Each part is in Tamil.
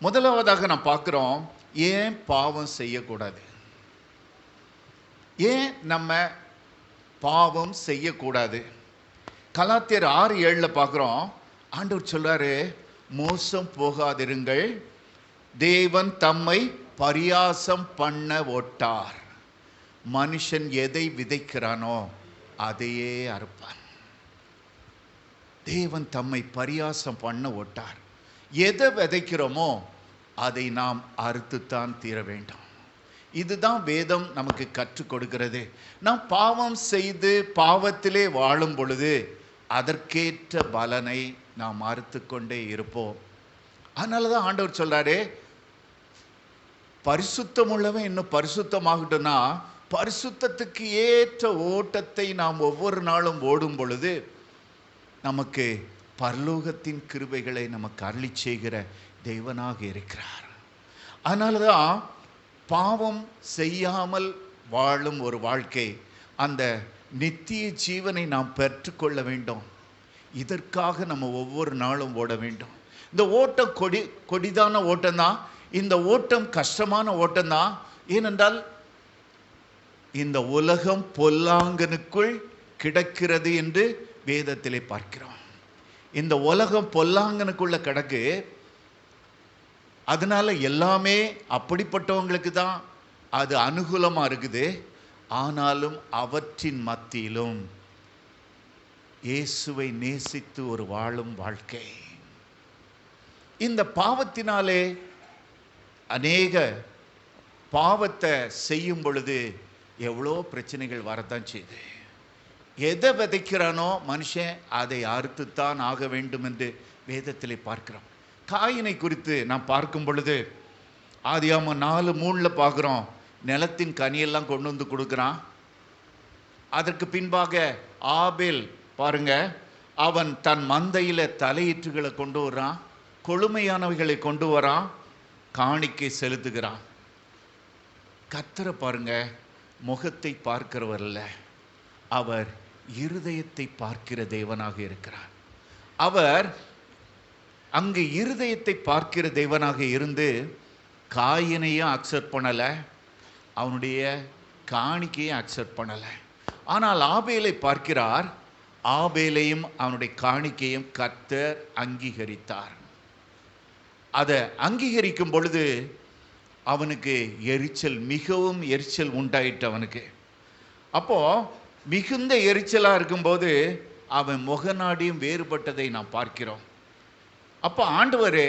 முதலாவதாக நான் பார்க்குறோம் ஏன் பாவம் செய்யக்கூடாது? ஏன் நம்ம பாவம் செய்யக்கூடாது? கலாத்தியர் ஆறு ஏழில் பார்க்குறோம் ஆண்டவர் சொல்கிறாரு மோசம் போகாதிருங்கள் தேவன் தம்மை பரியாசம் பண்ண ஒட்டார். மனுஷன் எதை விதைக்கிறானோ அதையே அறுப்பான் தேவன் தம்மை பரியாசம் பண்ண ஒட்டார். எதை விதைக்கிறோமோ அதை நாம் அறுத்துத்தான் தீர வேண்டும். இதுதான் வேதம் நமக்கு கற்றுக் கொடுக்கிறது. நாம் பாவம் செய்து பாவத்திலே வாழும் பொழுது அதற்கேற்ற பலனை நாம் அறுத்துக்கொண்டே இருப்போம். அதனால தான் ஆண்டவர் சொல்றாரு பரிசுத்தம் உள்ளவன் இன்னும் பரிசுத்தமாகட்டும்னா பரிசுத்தத்துக்கு ஏற்ற ஓட்டத்தை நாம் ஒவ்வொரு நாளும் ஓடும் பொழுது நமக்கு பரலோகத்தின் கிருபைகளை நமக்கு அருளி செய்கிற தெய்வனாக இருக்கிறார். அதனால தான் பாவம் செய்யாமல் வாழும் ஒரு வாழ்க்கை அந்த நித்திய ஜீவனை நாம் பெற்றுக்கொள்ள வேண்டும். இதற்காக நம்ம ஒவ்வொரு நாளும் ஓட வேண்டும். இந்த ஓட்டம் கொடி கொடிதான ஓட்டம்தான். இந்த ஓட்டம் கஷ்டமான ஓட்டம்தான். ஏனென்றால் இந்த உலகம் பொல்லாங்கனுக்குள் கிடக்கிறது என்று வேதத்திலே பார்க்கிறோம். இந்த உலகம் பொல்லாங்கனுக்குள்ள கிடக்கு. அதனால எல்லாமே அப்படிப்பட்டவங்களுக்கு தான் அது அனுகூலமாக இருக்குது. ஆனாலும் அவற்றின் மத்தியிலும் இயேசுவை நேசித்து ஒரு வாழும் வாழ்க்கை. இந்த பாவத்தினாலே அநேக பாவத்தை செய்யும் பொழுது எவ்வளோ பிரச்சனைகள் வரத்தான் செய்யுது எதை விதைக்கிறானோ மனுஷன் அதை அறுத்துத்தான் ஆக வேண்டும் என்று வேதத்திலே பார்க்கிறோம் காயினை குறித்து நாம் பார்க்கும் பொழுது ஆதியாம நாலு மூணில் பார்க்குறோம் நிலத்தின் கனியெல்லாம் கொண்டு வந்து கொடுக்குறான். அதற்கு பின்பாக ஆபேல் பாருங்க அவன் தன் மந்தையில் தலையீற்றுகளை கொண்டு வரான் கொழுமையானவைகளை கொண்டு வரான் காணிக்கை செலுத்துகிறான். கத்தரை பாருங்க முகத்தை பார்க்கிறவர் அல்ல அவர் இருதயத்தை பார்க்கிற தேவனாக இருக்கிறார். அவர் அங்கு இருதயத்தை பார்க்கிற தேவனாக இருந்து காயினையும் அக்செப்ட் பண்ணலை அவனுடைய காணிக்கையும் அக்செப்ட் பண்ணலை. ஆனால் ஆபேலை பார்க்கிறார் ஆபேலையும் அவனுடைய காணிக்கையும் கர்த்தர் அங்கீகரித்தார். அதை அங்கீகரிக்கும் பொழுது அவனுக்கு எரிச்சல் மிகவும் எரிச்சல் உண்டாயிட்டு அவனுக்கு. அப்போது மிகுந்த எரிச்சலாக இருக்கும்போது அவன் முகநாடியும் வேறுபட்டதை நாம் பார்க்கிறோம். அப்போ ஆண்டவர்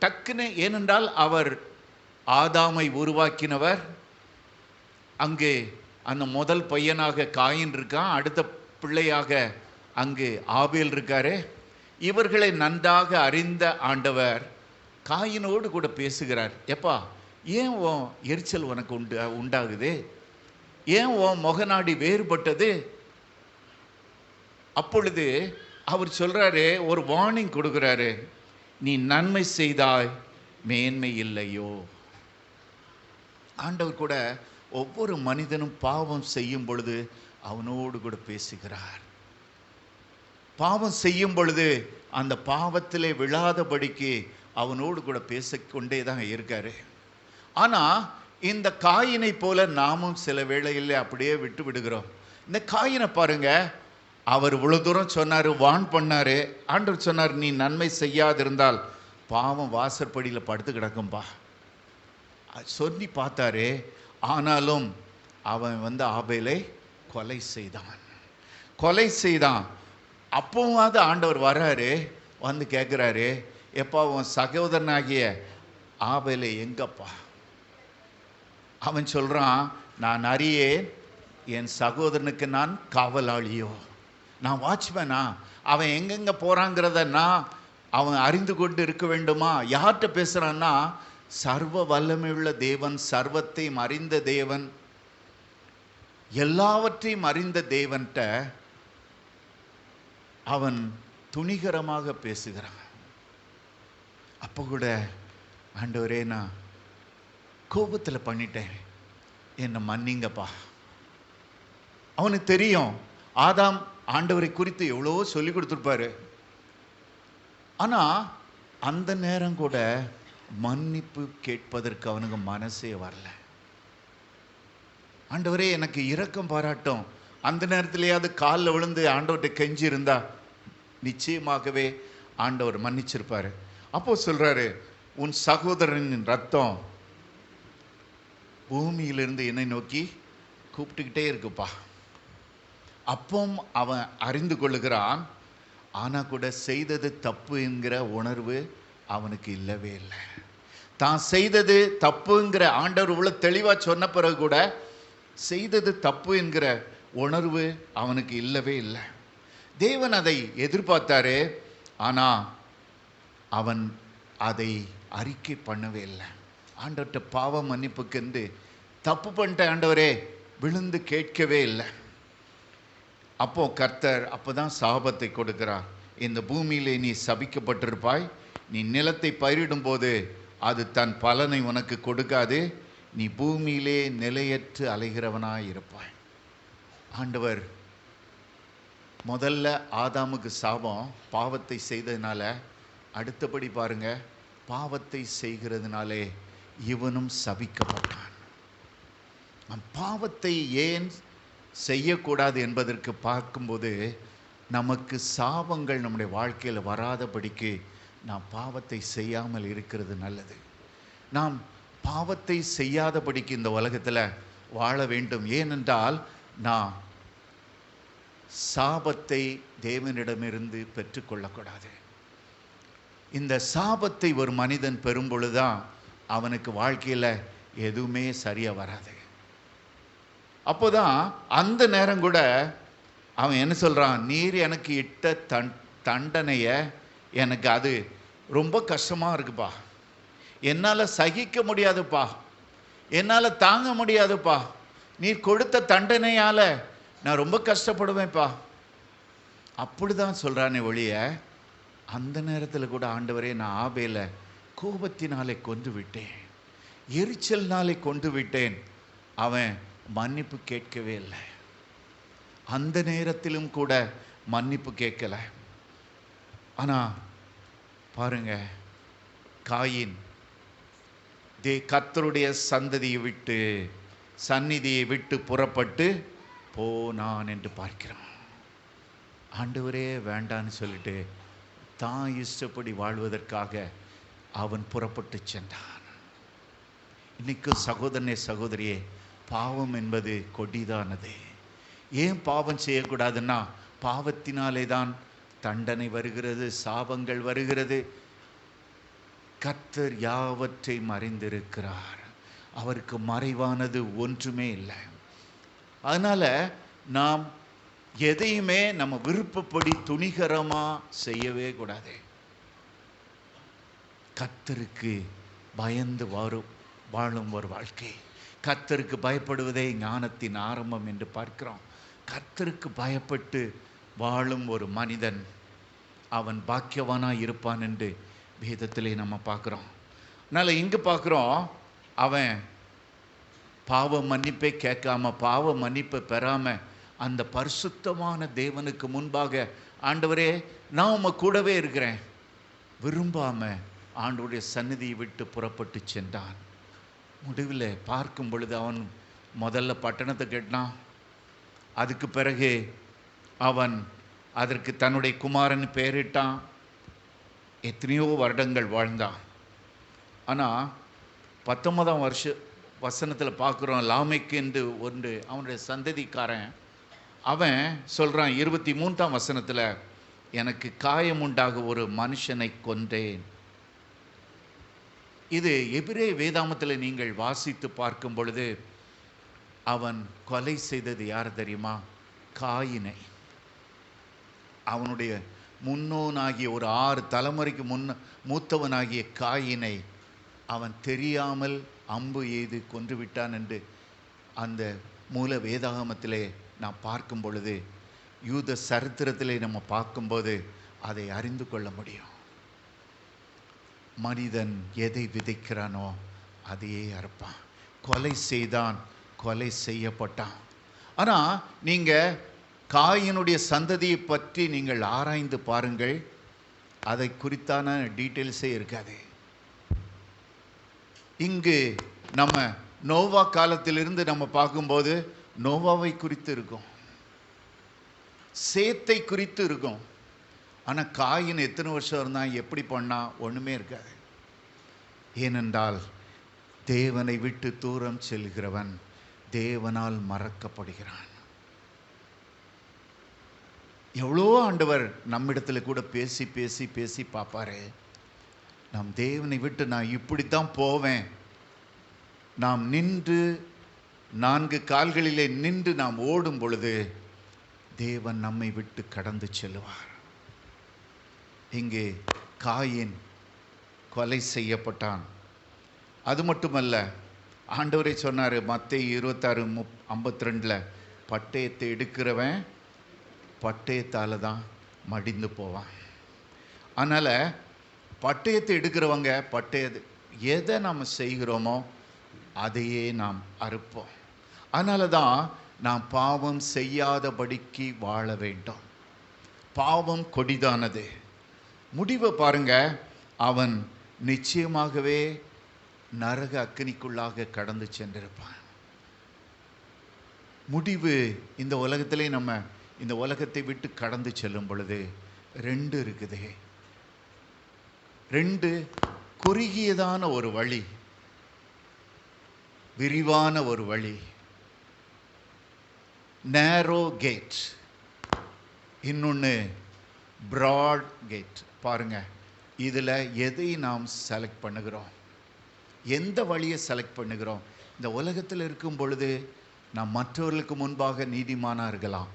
டக்குன்னு ஏனென்றால் அவர் ஆதாமை உருவாக்கினவர். அங்கே அந்த முதல் பையனாக காயின் இருக்கான் அடுத்த பிள்ளையாக அங்கு ஆபேல் இருக்காரு. இவர்களை நன்றாக அறிந்த ஆண்டவர் காயினோடு கூட பேசுகிறார். எப்பா ஏன் உன் எரிச்சல் உனக்கு உண்டு உண்டாகுது? ஏன் உன் முகநாடி வேறுபட்டது? அப்பொழுது அவர் சொல்றாரு ஒரு வார்னிங் கொடுக்குறாரு. நீ நன்மை செய்தாய் மேன்மை இல்லையோ. ஆண்டவர் கூட ஒவ்வொரு மனிதனும் பாவம் செய்யும் பொழுது அவனோடு கூட பேசுகிறார். பாவம் செய்யும் பொழுது அந்த பாவத்திலே விழாதபடிக்கு அவனோடு கூட பேசிக்கொண்டே தான் இருக்காரு. ஆனா இந்த காயினை போல நாமும் சில வேளையில் அப்படியே விட்டு விடுகிறோம். இந்த காயினை பாருங்க. அவர் இவ்வளோ தூரம் சொன்னார் வான் பண்ணார். ஆண்டவர் சொன்னார் நீ நன்மை செய்யாதிருந்தால் பாவம் வாசற்படியில் படுத்து கிடக்கும்பா. அது சொல்லி பார்த்தாரு. ஆனாலும் அவன் வந்து ஆபேலை கொலை செய்தான். கொலை செய்தான். அப்போவாவது ஆண்டவர் வர்றாரு வந்து கேட்குறாரு எப்பா உன் சகோதரனாகிய ஆபேலை எங்கப்பா? அவன் சொல்கிறான் நான் அறியேன் என் சகோதரனுக்கு நான் காவலாளியோ. நான் வாட்ச்மேனா? அவன் எங்கெங்கே போகிறாங்கிறத நான் அவன் அறிந்து கொண்டு இருக்க வேண்டுமா? யார்கிட்ட பேசுகிறான்னா சர்வ வல்லமையுள்ள தேவன் சர்வத்தையும் அறிந்த தேவன். எல்லாவற்றையும் அறிந்த தேவன்கிட்ட அவன் துணிகரமாக பேசுகிறான். அப்போ கூட ஆண்டவரே நான் கோபத்தில் பண்ணிட்டேன். என்னை மன்னிங்கப்பா. அவனுக்கு தெரியும் ஆதாம் ஆண்டவரை குறித்து எவ்வளவோ சொல்லி கொடுத்துருப்பாரு. ஆனால் அந்த நேரம் கூட மன்னிப்பு கேட்பதற்கு அவனுக்கு மனசே வரல. ஆண்டவரே எனக்கு இரக்கம் பாராட்டும். அந்த நேரத்திலேயாவது காலில் விழுந்து ஆண்டவர்கிட்ட கெஞ்சி இருந்தா நிச்சயமாகவே ஆண்டவர் மன்னிச்சிருப்பார். அப்போ சொல்கிறாரு உன் சகோதரனின் ரத்தம் பூமியிலிருந்து என்னை நோக்கி கூப்பிட்டுக்கிட்டே இருக்குப்பா. அப்பவும் அவன் அறிந்து கொள்ளுகிறான் ஆனால் கூட செய்தது தப்பு என்கிற உணர்வு அவனுக்கு இல்லவே இல்லை. தான் செய்தது தப்புங்கிற ஆண்டவர் உள்ள தெளிவாக சொன்ன பிறகு கூட செய்தது தப்பு என்கிற உணர்வு அவனுக்கு இல்லவே இல்லை. தேவன் அதை எதிர்பார்த்தாரு ஆனால் அவன் அதை அறிக்கை பண்ணவே இல்லை. ஆண்டவர்கிட்ட பாவ மன்னிப்புக்கென்று தப்பு பண்ணிட்ட ஆண்டவரே விழுந்து கேட்கவே இல்லை. அப்போ கர்த்தர் அப்பதான் சாபத்தை கொடுக்கிறார். இந்த பூமியிலே நீ சபிக்கப்பட்டிருப்பாய். நீ நிலத்தை பயிரிடும்போது அது தன் பலனை உனக்கு கொடுக்காது. நீ பூமியிலே நிலையற்று அலைகிறவனாய் இருப்பாய். ஆண்டவர் முதல்ல ஆதாமுக்கு சாபம் பாவத்தை செய்ததுனால அடுத்தபடி பாருங்க பாவத்தை செய்கிறதுனாலே இவனும் சபிக்கப்பட்டான் நம் பாவத்தை ஏன் செய்யக்கூடாது என்பதற்கு பார்க்கும்போது நமக்கு சாபங்கள் நம்முடைய வாழ்க்கையில் வராதபடிக்கு நாம் பாவத்தை செய்யாமல் இருக்கிறது நல்லது. நாம் பாவத்தை செய்யாதபடிக்கு இந்த உலகத்தில் வாழ வேண்டும். ஏனென்றால் நாம் சாபத்தை தேவனிடமிருந்து பெற்றுக்கொள்ளக்கூடாது. இந்த சாபத்தை ஒரு மனிதன் பெறும்பொழுதுதான் அவனுக்கு வாழ்க்கையில் எதுவுமே சரியாக வராது. அப்போதான் அந்த நேரம் கூட அவன் என்ன சொல்கிறான் நீர் எனக்கு இட்ட தன் தண்டனையை எனக்கு அது ரொம்ப கஷ்டமாக இருக்குப்பா. என்னால் சகிக்க முடியாதுப்பா. என்னால் தாங்க முடியாதுப்பா. நீர் கொடுத்த தண்டனையால் நான் ரொம்ப கஷ்டப்படுவேன்ப்பா. அப்படிதான் சொல்கிறானே ஒழிய அந்த நேரத்தில் கூட ஆண்டவரே நான் ஆபேலை கோபத்தினாலே கொண்டு விட்டேன் எரிச்சல்னாலே கொண்டு விட்டேன் அவன் மன்னிப்பு கேட்கவே இல்லை. அந்த நேரத்திலும் கூட மன்னிப்பு கேட்கல. ஆனால் பாருங்க காயின் தே கத்தருடைய சந்ததியை விட்டு சந்நிதியை விட்டு புறப்பட்டு போனான் என்று பார்க்கிறான் ஆண்டவரே வேண்டான்னு சொல்லிட்டு தான் இஷ்டப்படி வாழ்வதற்காக அவன் புறப்பட்டு சென்றான். இன்னைக்கு சகோதரனே சகோதரியே பாவம் என்பது கொடிதானது. ஏன் பாவம் செய்யக்கூடாதுன்னா பாவத்தினாலே தான் தண்டனை வருகிறது சாபங்கள் வருகிறது. கர்த்தர் யாவற்றையும் அறிந்திருக்கிறார் அவருக்கு மறைவானது ஒன்றுமே இல்லை. அதனால் நாம் எதையுமே நம்ம விருப்பப்படி துணிகரமாக செய்யவே கூடாது. கத்தருக்கு பயந்து வரும் வாழும் ஒரு வாழ்க்கை. கத்தருக்கு பயப்படுவதே ஞானத்தின் ஆரம்பம் என்று பார்க்கிறோம். கத்தருக்கு பயப்பட்டு வாழும் ஒரு மனிதன் அவன் பாக்கியவானாக இருப்பான் என்று வேதத்திலே நம்ம பார்க்குறோம். அதனால் இங்கே பார்க்குறோம் அவன் பாவ மன்னிப்பை கேட்காம பாவ மன்னிப்பை பெறாமல் அந்த பரிசுத்தமான தேவனுக்கு முன்பாக ஆண்டவரே நான் உம்ம கூடவே இருக்கிறேன். விரும்பாமல் ஆண்டுடைய சந்நிதியை விட்டு புறப்பட்டு சென்றான். முடிவில் பார்க்கும் பொழுது அவன் முதல்ல பட்டணத்தை கட்டினான் அதுக்கு பிறகு அவன் அதற்கு தன்னுடைய குமாரன் பெயரிட்டான். எத்தனையோ வருடங்கள் வாழ்ந்தான். ஆனால் பத்தொன்பதாம் வருஷ வசனத்தில் பார்க்குறோம் லாமைக்கு என்று ஒன்று அவனுடைய சந்ததிக்காரன் அவன் சொல்கிறான் இருபத்தி மூன்றாம் வசனத்தில் எனக்கு காயம் உண்டாக ஒரு மனுஷனை கொன்றேன். இது எபிரே வேதாமத்தில் நீங்கள் வாசித்து பார்க்கும் பொழுது அவன் கொலை செய்தது யார் தெரியுமா? காயினை. அவனுடைய முன்னோனாகிய ஒரு ஆறு தலைமுறைக்கு முன்ன மூத்தவனாகிய காயினை அவன் தெரியாமல் அம்பு எய்து கொன்று விட்டான் என்று அந்த மூல வேதாகமத்திலே நாம் பார்க்கும் பொழுது யூத சரித்திரத்திலே நம்ம பார்க்கும்போது அதை அறிந்து கொள்ள முடியும். மனிதன் எதை விதைக்கிறானோ அதையே அறுப்பான். கொலை செய்தான் கொலை செய்யப்பட்டான். ஆனால் நீங்கள் காயினுடைய சந்ததியை பற்றி நீங்கள் ஆராய்ந்து பாருங்கள். அதை குறித்தான டீட்டெயில்ஸே இருக்காது. இங்கு நம்ம நோவா காலத்திலிருந்து நம்ம பார்க்கும்போது நோவாவை குறித்து இருக்கும். சேத்தை குறித்து இருக்கும். ஆனால் காயின் எத்தனை வருஷம் இருந்தால் எப்படி பண்ணால் ஒன்றுமே இருக்காது. ஏனென்றால் தேவனை விட்டு தூரம் செல்கிறவன் தேவனால் மறக்கப்படுகிறான். எவ்வளோ ஆண்டவர் நம்மிடத்தில் கூட பேசி பேசி பேசி பார்ப்பாரு. நாம் தேவனை விட்டு நான் இப்படி தான் போவேன். நாம் நின்று நான்கு கால்களிலே நின்று நாம் ஓடும் பொழுது தேவன் நம்மை விட்டு கடந்து செல்வார் இங்கே காயின் கொலை செய்யப்பட்டான். அது மட்டுமல்ல ஆண்டவரை சொன்னார் மத்திய இருபத்தாறு முப் ஐம்பத்தி ரெண்டில் பட்டயத்தை எடுக்கிறவன் பட்டயத்தால் தான் மடிந்து போவான். அதனால் பட்டயத்தை எடுக்கிறவங்க பட்டய எதை நாம் செய்கிறோமோ அதையே நாம் அறுப்போம். அதனால தான் நாம் பாவம் செய்யாதபடிக்கு வாழ வேண்டும். பாவம் கொடிதானது. முடிவை பாருங்க. அவன் நிச்சயமாகவே நரக அக்கினிக்குள்ளாக கடந்து சென்றிருப்பான். முடிவு இந்த உலகத்திலே நம்ம இந்த உலகத்தை விட்டு கடந்து செல்லும் பொழுது ரெண்டு இருக்குது. ரெண்டு குறுகியதான ஒரு வழி. விரிவான ஒரு வழி. நேரோ கேட். இன்னொன்று ப்ராட் கேட். பாருங்கள் இதில் எதை நாம் செலக்ட் பண்ணுகிறோம்? எந்த வழியை செலக்ட் பண்ணுகிறோம்? இந்த உலகத்தில் இருக்கும் பொழுது நாம் மற்றவர்களுக்கு முன்பாக நீதிமானாக இருக்கலாம்.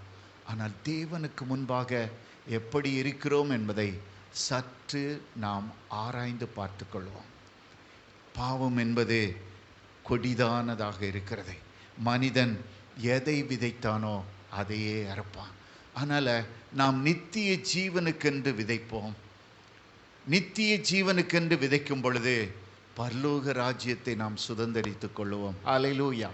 ஆனால் தேவனுக்கு முன்பாக எப்படி இருக்கிறோம் என்பதை சற்று நாம் ஆராய்ந்து பார்த்து கொள்வோம். பாவம் என்பது கொடிதானதாக இருக்கிறது. மனிதன் எதை விதைத்தானோ அதையே அறுப்பான். அதனால் நாம் நித்திய ஜீவனுக்கென்று விதைப்போம். நித்திய ஜீவனுக்கென்று விதைக்கும் பொழுது பரலோக ராஜ்யத்தை நாம் சுதந்தரித்துக் கொள்ளுவோம். அலைலூயா